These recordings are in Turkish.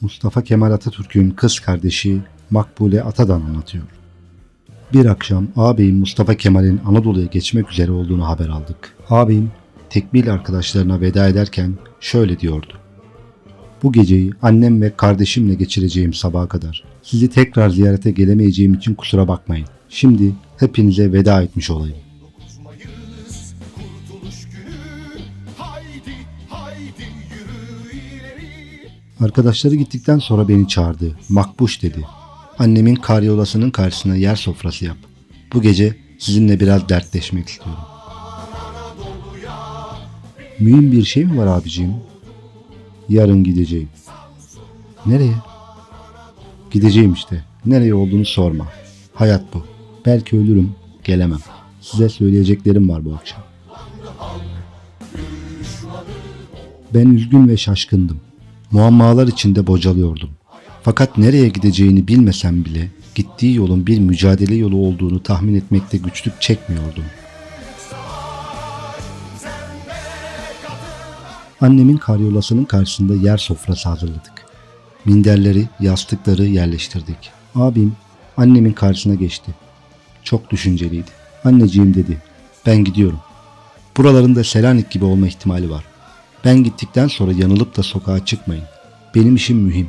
Mustafa Kemal Atatürk'ün kız kardeşi Makbule Atadan anlatıyor. Bir akşam ağabeyim Mustafa Kemal'in Anadolu'ya geçmek üzere olduğunu haber aldık. Ağabeyim tekbil arkadaşlarına veda ederken şöyle diyordu. Bu geceyi annem ve kardeşimle geçireceğim sabaha kadar. Sizi tekrar ziyarete gelemeyeceğim için kusura bakmayın. Şimdi hepinize veda etmiş olayım. Arkadaşları gittikten sonra beni çağırdı. Makbuş dedi. Annemin karyolasının karşısına yer sofrası yap. Bu gece sizinle biraz dertleşmek istiyorum. Mühim bir şey mi var abiciğim? Yarın gideceğim. Nereye? Gideceğim işte. Nereye olduğunu sorma. Hayat bu. Belki ölürüm, gelemem. Size söyleyeceklerim var bu akşam. Ben üzgün ve şaşkındım. Muammalar içinde bocalıyordum. Fakat nereye gideceğini bilmesem bile gittiği yolun bir mücadele yolu olduğunu tahmin etmekte güçlük çekmiyordum. Annemin karyolasının karşısında yer sofrası hazırladık. Minderleri, yastıkları yerleştirdik. Abim annemin karşısına geçti. Çok düşünceliydi. Anneciğim dedi. Ben gidiyorum. Buralarında Selanik gibi olma ihtimali var. Ben gittikten sonra yanılıp da sokağa çıkmayın. Benim işim mühim.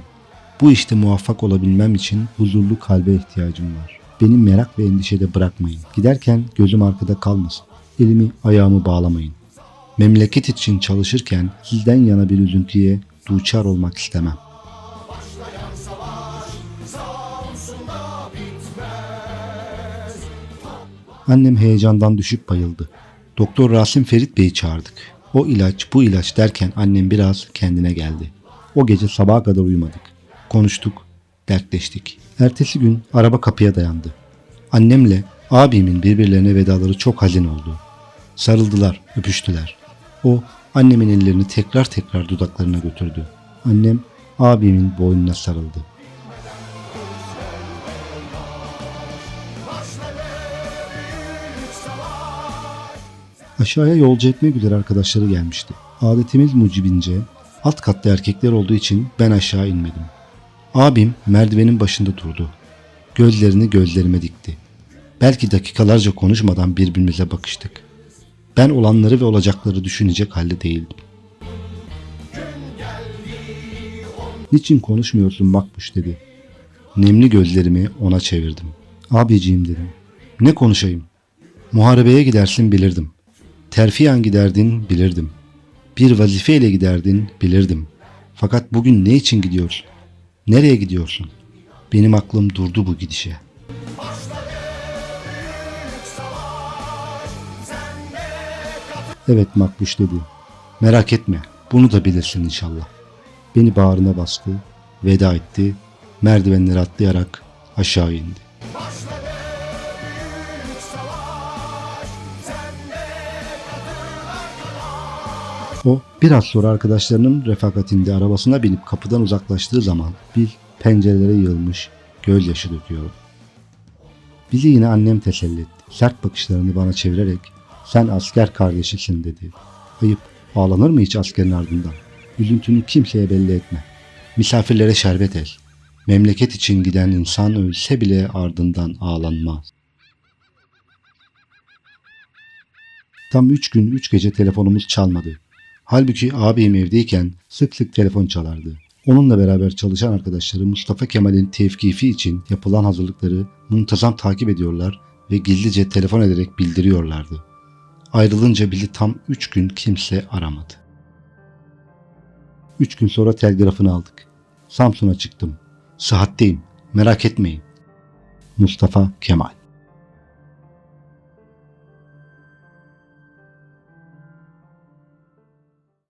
Bu işte muvaffak olabilmem için huzurlu kalbe ihtiyacım var. Beni merak ve endişede bırakmayın. Giderken gözüm arkada kalmasın. Elimi ayağımı bağlamayın. Memleket için çalışırken sizden yana bir üzüntüye duçar olmak istemem. Annem heyecandan düşüp bayıldı. Doktor Rasim Ferit Bey'i çağırdık. O ilaç bu ilaç derken annem biraz kendine geldi. O gece sabaha kadar uyumadık. Konuştuk, dertleştik. Ertesi gün araba kapıya dayandı. Annemle abimin birbirlerine vedaları çok hazin oldu. Sarıldılar, öpüştüler. O annemin ellerini tekrar tekrar dudaklarına götürdü. Annem abimin boynuna sarıldı. Aşağıya yolcu etmek üzere arkadaşları gelmişti. Adetimiz mucibince alt katta erkekler olduğu için ben aşağı inmedim. Abim merdivenin başında durdu. Gözlerini gözlerime dikti. Belki dakikalarca konuşmadan birbirimize bakıştık. Ben olanları ve olacakları düşünecek halde değildim. Niçin konuşmuyorsun Makbuş dedi. Nemli gözlerimi ona çevirdim. Abiciğim dedim. Ne konuşayım? Muharebeye gidersin bilirdim. Terfiyan giderdin bilirdim. Bir vazifeyle giderdin bilirdim. Fakat bugün ne için gidiyorsun? Nereye gidiyorsun? Benim aklım durdu bu gidişe. Evet Makbuş dedi. Merak etme bunu da bilirsin inşallah. Beni bağrına bastı, veda etti, merdivenleri atlayarak aşağı indi. O biraz sonra arkadaşlarının refakatinde arabasına binip kapıdan uzaklaştığı zaman bir pencerelere yığılmış gözyaşı döküyordu. Bizi yine annem teselli etti. Sert bakışlarını bana çevirerek sen asker kardeşisin dedi. Ayıp ağlanır mı hiç askerin ardından? Üzüntünü kimseye belli etme. Misafirlere şerbet et. Memleket için giden insan ölse bile ardından ağlanmaz. Tam üç gün üç gece telefonumuz çalmadı. Halbuki abim evdeyken sık sık telefon çalardı. Onunla beraber çalışan arkadaşları Mustafa Kemal'in tevkifi için yapılan hazırlıkları muntazam takip ediyorlar ve gizlice telefon ederek bildiriyorlardı. Ayrılınca bizi tam üç gün kimse aramadı. Üç gün sonra telgrafını aldık. Samsun'a çıktım. Sıhhatteyim. Merak etmeyin. Mustafa Kemal